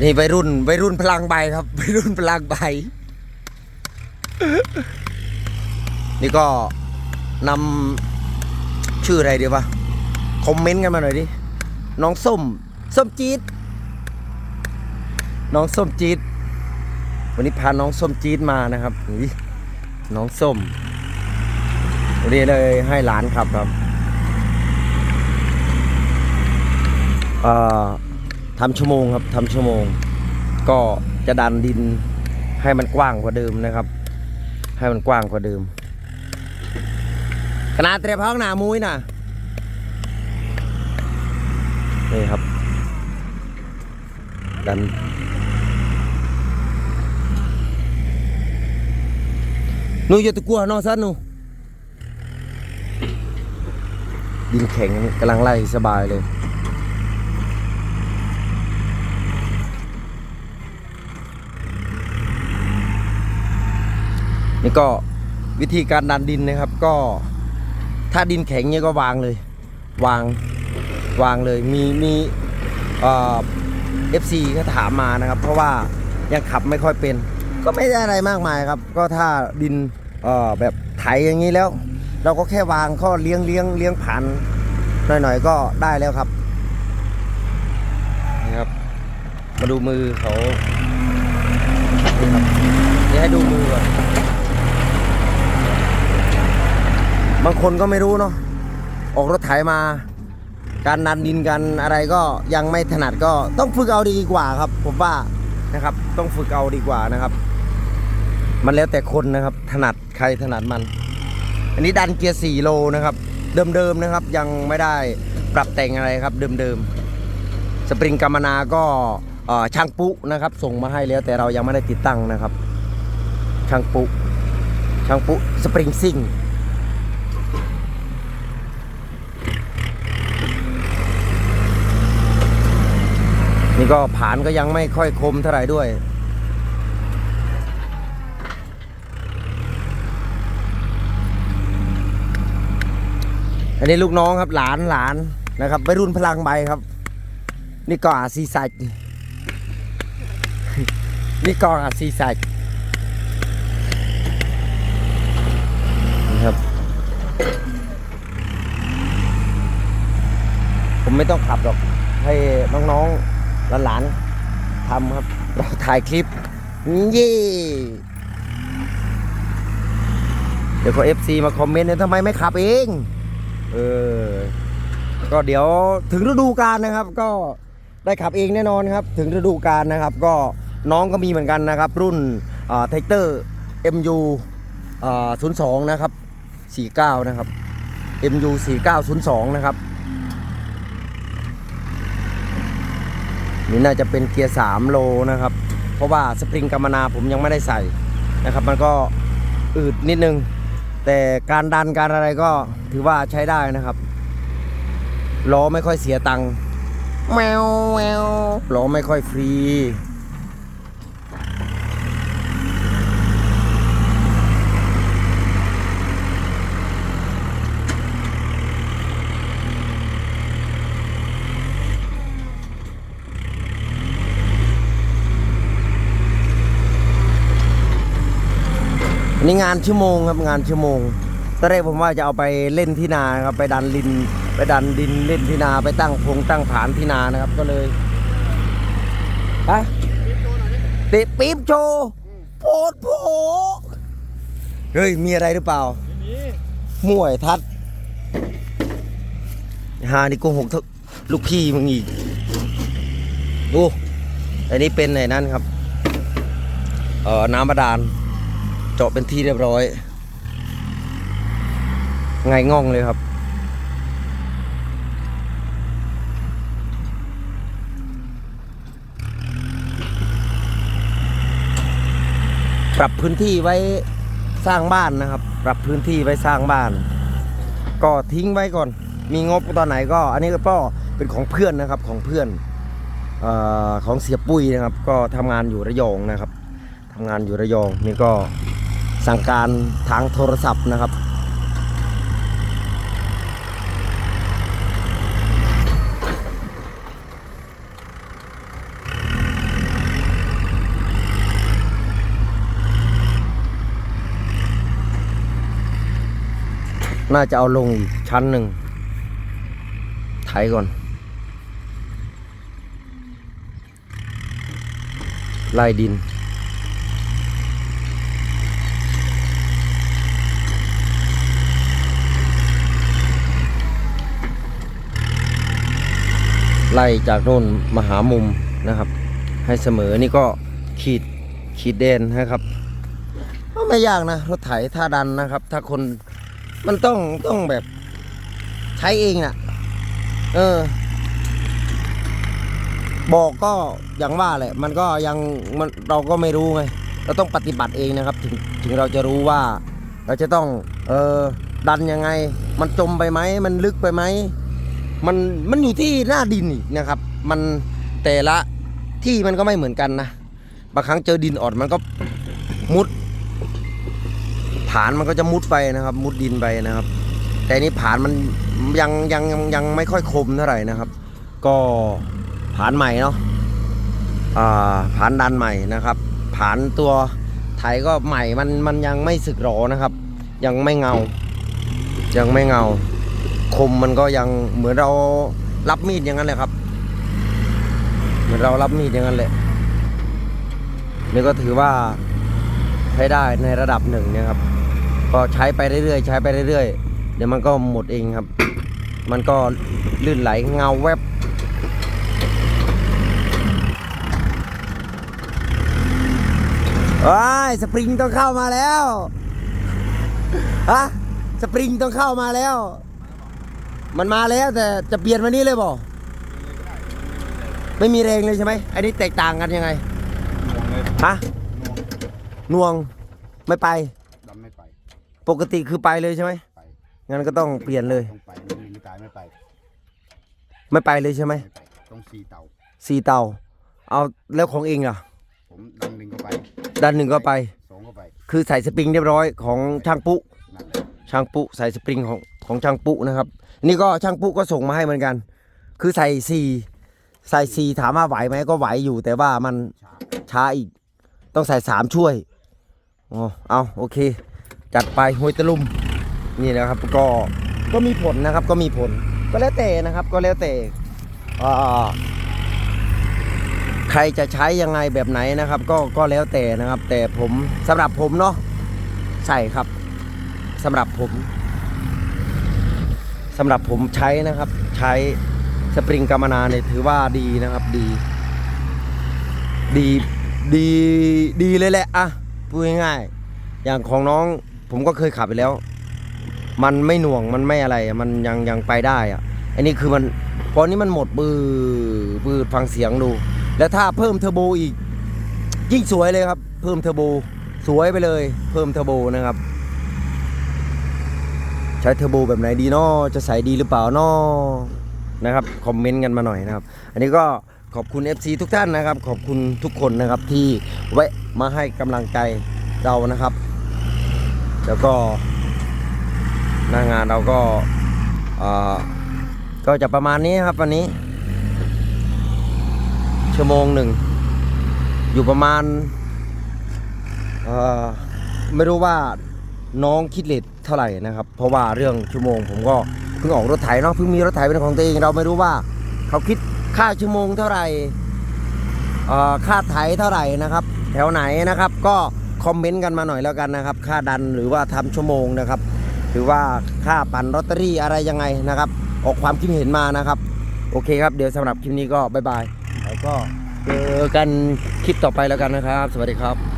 นนี้วัยรุ่นวัยรุ่นพลังใบครับวัยรุ่นพลังใบ นี่ก็นำชื่ออะไรดีวะคอมเมนต์กันมาหน่อยดิ น้องส้ม ส้มจี๊ด น้องส้มจี๊ด วันนี้พาน้องส้มจี๊ดมานะครับนี่น้องส้ม วันนี้เลยให้หลานขับครับ เอ่อ ทำชั่วโมงครับทำชั่วโมง ก็จะดันดินให้มันกว้างกว่าเดิมนะครับ ให้มันกว้างกว่าเดิม ขนาดเตรียมห้องหนามุ้ยน่ะนี่ครับ ดัน นูอย่าตะกัวนอนซะหนูดินแข็งกำลังไล่สบายเลย นี่ก็วิธีการดันดินนะครับก็ถ้าดินแข็งเนี่ยก็วางเลย วางวางเลยมีมีเอฟซีก็ถามมานะครับ เพราะว่ายังขับไม่ค่อยเป็น ก็ไม่ได้อะไรมากมายครับ ก็ถ้าดินแบบไถอย่างนี้แล้ว เราก็แค่วางข้อเลี้ยงเลี้ยงเลี้ยงผ่านหน่อยๆก็ได้แล้วครับนี่ครับ มาดูมือเขานี่ครับเดี๋ยวให้ดูมือก่อน บางคนก็ไม่รู้เนาะออกรถไถมา การดันดินกันอะไรก็ยังไม่ถนัดก็ต้องฝึกเอาดีกว่าครับ ผมว่านะครับ ต้องฝึกเอาดีกว่านะครับ มันแล้วแต่คนนะครับ ถนัดใครถนัดมัน อันนี้ดันเกียร์4โลนะครับ เดิมๆนะครับ ยังไม่ได้ปรับแต่งอะไรครับ เดิมๆสปริงกรรมนาก็ช่างปุ๊นะครับ ส่งมาให้แล้วแต่เรายังไม่ได้ติดตั้งนะครับ ช่างปุ๊ช่างปุ๊สปริงซิ่ง นี่ก็ผานก็ยังไม่ค่อยคมเท่าไหร่ด้วย อันนี้ลูกน้องครับหลานหลานนะครับไปรุ่นพลังใบครับ นี่ก็อาซีสัจนี่ก็อาซีสัจนี่ครับ ผมไม่ต้องขับหรอกให้น้องๆ หลานๆทำครับ เราถ่ายคลิปยี่เดี๋ยวก็เอฟซีมาคอมเมนต์เนี่ยทำไมไม่ขับเอง เออ ก็เดี๋ยวถึงฤดูกาลนะครับ ก็ได้ขับเองแน่นอนครับ ถึงฤดูกาลนะครับ ก็น้องก็มีเหมือนกันนะครับ รุ่นไทเตอร์ MU ศูนย์สองนะครับสี่เก้านะครับ MU สี่เก้าศูนย์สองนะครับ นี่น่าจะเป็นเกียร์3โลนะครับ เพราะว่าสปริงกรรมนาผมยังไม่ได้ใส่นะครับ มันก็อืดนิดนึง แต่การดันการอะไรก็ถือว่าใช้ได้นะครับล้อไม่ค่อยเสียตังค์แมวแมวล้อไม่ค่อยฟรี อันนี้งานชั่วโมงครับงานชั่วโมงตอนแรกผมว่าจะเอาไปเล่นที่นาครับไปดันดิน ไปดันดินเล่นที่นาไปตั้งพงตั้งผานที่นานะครับ ก็เลยฮะเตะปี๊บโชว์โพดโผเฮ้ยมีอะไรหรือเปล่าม่วยทัดหานี่โกหกลูกพี่มึงอีกโอ้อันนี้เป็นไหนนั่นครับ เอ่อน้ำบาดาล เจาะเป็นที่เรียบร้อยไงง่องเลยครับ ปรับพื้นที่ไว้สร้างบ้านนะครับ ปรับพื้นที่ไว้สร้างบ้าน ก็ทิ้งไว้ก่อน มีงบตอนไหนก็ อันนี้ก็เป็นของเพื่อนนะครับของเพื่อนอของเสียปุ้ยนะครับ ก็ทำงานอยู่ระยองนะครับทำงานอยู่ระยองนี่ก็ สั่งการทางโทรศัพท์นะครับ น่าจะเอาลงอีกชั้นหนึ่งไถก่อน ไล่ดิน ไล่จากโน่นมาหามุมนะครับ ให้เสมอนี่ก็ขีดขีดเดนนะครับก็ไม่ยากนะรถไถถ้าดันนะครับ ถ้าคนมันต้องต้องแบบใช้เองน่ะ เออ บอกก็อย่างว่าแหละ มันก็ยังมันเราก็ไม่รู้ไงเราต้องปฏิบัติเองนะครับ ถึงถึงเราจะรู้ว่า เราจะต้อง เออดันยังไง มันจมไปไหมมันลึกไปไหม มันมันอยู่ที่หน้าดินอีกนะครับ มันแต่ละที่มันก็ไม่เหมือนกันนะบางครั้งเจอดินอ่อนมันก็มุด ผานมันก็จะมุดไปนะครับ มุดดินไปนะครับ แต่นี่ผานมันยังยังยังยังไม่ค่อยคมเท่าไหร่นะครับ ก็ผานใหม่เนาะอ่าผานดันใหม่นะครับ ผานตัวไถก็ใหม่มันมันยังไม่สึกหรอนะครับ ยังไม่เงา ยังไม่เงา คมมันก็ยังเหมือนเรารับมีดอย่างนั้นแหละครับ เหมือนเรารับมีดอย่างนั้นแหละนี่ก็ถือว่าใช้ได้ในระดับหนึ่งนะครับ ก็ใช้ไปเรื่อยๆ ใช้ไปเรื่อยๆ เดี๋ยวมันก็หมดเองครับ มันก็ลื่นไหลเงาแวบว้ายสปริงต้องเข้ามาแล้ว ฮะ สปริงต้องเข้ามาแล้ว มันมาแล้วแต่จะเปลี่ยนวันนี้เลยบ่ไม่มีแรงเลยใช่ไหมอันนี้แตกต่างกันยังไงงงเลยฮะงงหน่วงไม่ไปดำไม่ไป ปกติคือไปเลยใช่ไหมไปงั้นก็ต้องเปลี่ยนเลยต้องไปไม่มีไม่ตายไม่ไป ไม่ไปเลยใช่ไหมไม่ไปต้องซีเตาสี่เตาเอาแล้วของเองล่ะ ผมดันหนึ่งก็ไปด้านหนึ่งก็ไป สองก็ไปคือใส่สปริงเรียบร้อยของช่างปุ๊นั่นแหละช่างปุ๊ใส่สปริงของของช่างปุ๊นะครับ นี่ก็ช่างปุ๊ก็ส่งมาให้เหมือนกัน คือใส่สี่ใส่สี่ถามว่าไหวไหมก็ไหวอยู่ แต่ว่ามันช้าอีก ต้องใส่สามช่วยอ๋อเอาโอเค จัดไปห้วยตะลุมนี่นะครับก็ก็มีผลนะครับก็มีผล ก็แล้วแต่นะครับก็แล้วแต่อ่าใครจะใช้ยังไงแบบไหนนะครับ ก็ก็แล้วแต่นะครับ แต่ผมสำหรับผมเนาะใส่ครับสำหรับผม สำหรับผมใช้นะครับ ใช้สปริงกามนาเนี่ยถือว่าดีนะครับดี ดีดีดีเลยแหละอะพูดง่ายๆอย่างของน้องผมก็เคยขับไปแล้ว มันไม่หน่วงมันไม่อะไรมันยังยังไปได้อะอันนี้คือมันพอนี้มันหมดบือบืดฟังเสียงดู แล้วถ้าเพิ่มเทอร์โบอีก ยิ่งสวยเลยครับ เพิ่มเทอร์โบสวยไปเลย เพิ่มเทอร์โบนะครับ ใช้เทอร์โบแบบไหนดีเนาะจะใส่ดีหรือเปล่าเนาะนะครับคอมเมนต์กันมาหน่อยนะครับ อันนี้ก็ขอบคุณ FC ทุกท่านนะครับ ขอบคุณทุกคนนะครับที่แวะมาให้กำลังใจเรานะครับ แล้วก็หน้างานเราก็เอ่อก็จะประมาณนี้ครับวันนี้ ชั่วโมงหนึ่ง อยู่ประมาณเออไม่รู้ว่า น้องคิดเลทเท่าไหร่นะครับ เพราะว่าเรื่องชั่วโมง ผมก็เพิ่งออกรถไถเนาะเพิ่งมีรถไถเป็นของตัวเองเราไม่รู้ว่า เขาคิดค่าชั่วโมงเท่าไหร่ค่าไถเท่าไหร่นะครับ แถวไหนนะครับ ก็คอมเมนต์กันมาหน่อยแล้วกันนะครับ ค่าดันหรือว่าทำชั่วโมงนะครับ หรือว่าค่าปั่นลอตเตอรี่อะไรยังไงนะครับ ออกความคิดเห็นมานะครับ โอเคครับเดี๋ยวสำหรับคลิปนี้ก็บายบายแล้วก็เจอกันคลิปต่อไปแล้วกันนะครับ สวัสดีครับ